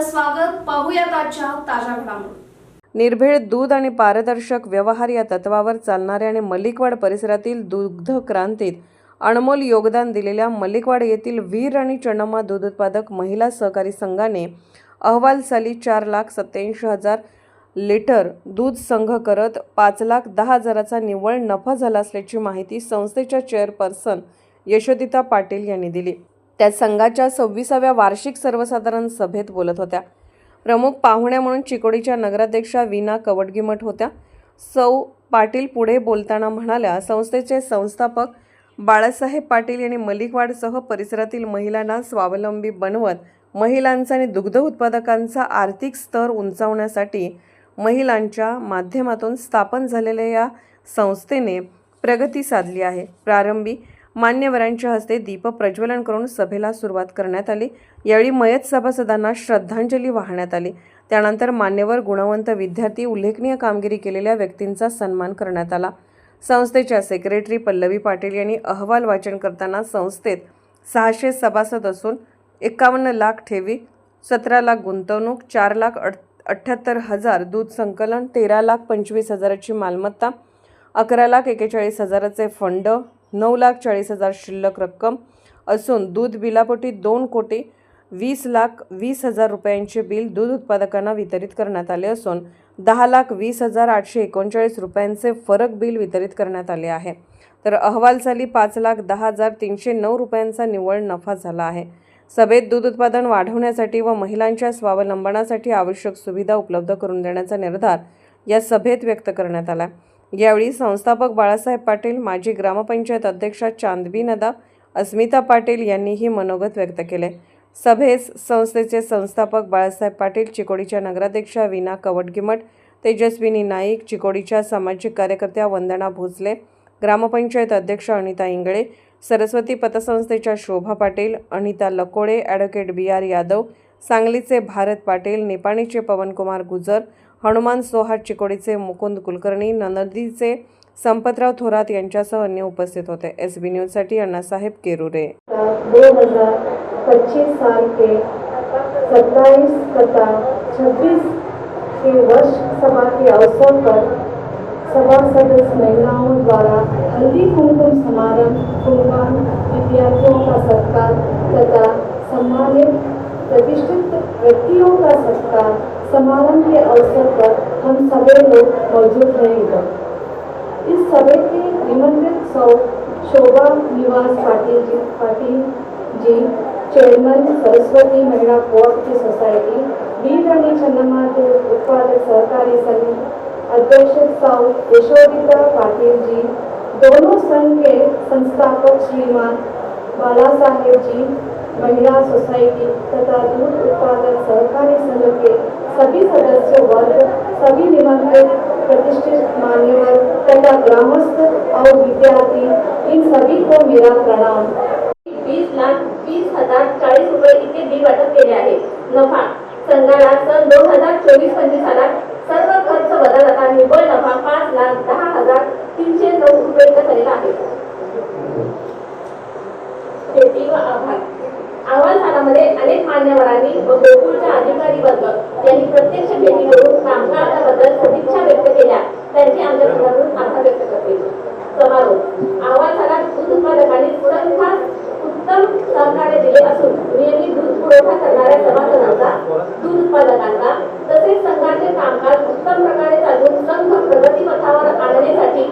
स्वागत पाहूयात आजच्या ताज्या घडामोडी. निर्भेळ दूध आणि पारदर्शक व्यवहार या तत्वावर चालणाऱ्या आणि मलिकवाड परिसरातील दुग्ध क्रांतीत अनमोल योगदान दिलेल्या मलिकवाड येथील वीर आणि चणमा दूध उत्पादक महिला सहकारी संघाने अहवाल साली चार लाख सत्याऐंशी हजार लिटर दूध संघ करत पाच लाख दहा हजाराचा निव्वळ नफा झाला असल्याची माहिती संस्थेच्या चेअरपर्सन यशोदिता पाटील यांनी दिली. त्या संघाच्या सव्वीसाव्या वार्षिक सर्वसाधारण सभेत बोलत होत्या. प्रमुख पाहुण्या म्हणून चिकोडीच्या नगराध्यक्षा विना कवडगिमठ होत्या. सौ पाटील पुढे बोलताना म्हणाल्या संस्थेचे संस्थापक बाळासाहेब पाटील यांनी मलिकवाडसह परिसरातील महिलांना स्वावलंबी बनवत महिलांचा आणि दुग्ध उत्पादकांचा आर्थिक स्तर उंचावण्यासाठी महिलांच्या माध्यमातून स्थापन झालेल्या या संस्थेने प्रगती साधली आहे. प्रारंभी मान्यवरांच्या हस्ते दीप प्रज्वलन करून सभेला सुरुवात करण्यात आली. यावेळी मयत सभासदांना श्रद्धांजली वाहण्यात आली. त्यानंतर मान्यवर गुणवंत विद्यार्थी उल्लेखनीय कामगिरी केलेल्या व्यक्तींचा सन्मान करण्यात आला. संस्थेच्या सेक्रेटरी पल्लवी पाटील यांनी अहवाल वाचन करताना संस्थेत सहाशे सभासद असून एकावन्न लाख ठेवी सतरा लाख गुंतवणूक चार लाख अठ अठ्ठ्याहत्तर हजार दूध संकलन तेरा लाख पंचवीस हजाराची मालमत्ता अकरा लाख एकेचाळीस हजाराचे फंड नऊ लाख चाळीस हजार शिल्लक रक्कम असून दूध बिलापोटी दोन कोटी वीस लाख वीस हजार रुपयांचे बिल दूध उत्पादकांना वितरित करण्यात आले असून दहा लाख वीस हजार आठशे एकोणचाळीस रुपयांचे फरक बिल वितरित करण्यात आले आहे. तर अहवाल साली पाच लाख दहा हजार तीनशे नऊ रुपयांचा निव्वळ नफा झाला आहे. सभेत दूध उत्पादन वाढवण्यासाठी व महिलांच्या स्वावलंबनासाठी आवश्यक सुविधा उपलब्ध करून देण्याचा निर्धार या सभेत व्यक्त करण्यात आला. यावेळी संस्थापक बाळासाहेब पाटील माजी ग्रामपंचायत अध्यक्षा चांदबी नदा अस्मिता पाटील यांनीही मनोगत व्यक्त केले. सभेस संस्थेचे संस्थापक बाळासाहेब पाटील चिकोडीच्या नगराध्यक्षा विना कवटगिमट तेजस्विनी नाईक चिकोडीच्या सामाजिक कार्यकर्त्या वंदना भोसले ग्रामपंचायत अध्यक्ष Anita Ingale Saraswati पतसंस्थेच्या Shobha Patil Anita Lakode advocate B R Yadav सांगलीचे भारत पाटील निपाणीचे पवनकुमार गुजर हनुमान सोहाट चिकोडीचे मुकुंद कुलकर्णी नंदीचे संपतराव थोरात यांच्यासह अन्य उपस्थित होते. एस बी न्यूजसाठी अण्णासाहेब केरुरे. दो हजार पच्चीस साल के सत्ताईस तथा छब्बीस के वर्ष सभा के अवसर पर सभा सदस्य महिलाओं द्वारा हल्दी कुमकुम समारंभ कुमकुम विद्यार्थियों का सत्कार तथा सम्मानित प्रतिष्ठित व्यक्तियों का सत्कार समारंभ के अवसर पर हम सभी लोग मौजूद रहेंगे। इस सभा के निमंत्रित सौ शोभा निवास पाटिल जी पाटिल जी, चेयरमैन सरस्वती महिला कोऑपरेटिव सोसाइटी चन्नम्मा दूध उत्पादक सहकारी संघ अध्यक्ष सौ यशोदिता पाटिल जी, दोनों संघ के संस्थापक श्रीमान बाला साहेब जी, महिला सोसाइटी तथा दूध उत्पादक सहकारी संघ के सभी सदस्य वर्ग सभी निमंत्रित प्रतिष्ठित मान्यवर तथा ग्रामस्थ और विद्यार्थी इन सभी को मेरा प्रणाम। वीस लाख वीस हजार चाळीस रुपये इतके बिल वाटप केले आहे. नफा संघाला सन दोन हजार चोवीस पंचवीस सालात सर्व खर्च वजा जाता निव्वळ नफा पाच लाख दहा हजार तीनशे नऊ रुपये इतका झालेला आहे. शेती व आभार अहवाल सालामध्ये अनेक मान्यवरांनी व गोकुळच्या अधिकारी वर्ग प्रत्यक्ष भेटी करून कामकाजाबद्दल सदिच्छा व्यक्त केल्या. त्यांचे आमच्या समोरून आभार व्यक्त करते. समारोप. आवाजाला दूध उत्पादकांनी तुरंत उत्तम सहकार्य दिले असून नियमित दूध पुरवठा करणाऱ्या सभासदांचा दूध उत्पादकांचा तसेच संघाचे कामकाज उत्तम प्रकारे चालवून संघ प्रगतीपथावर आणण्यासाठी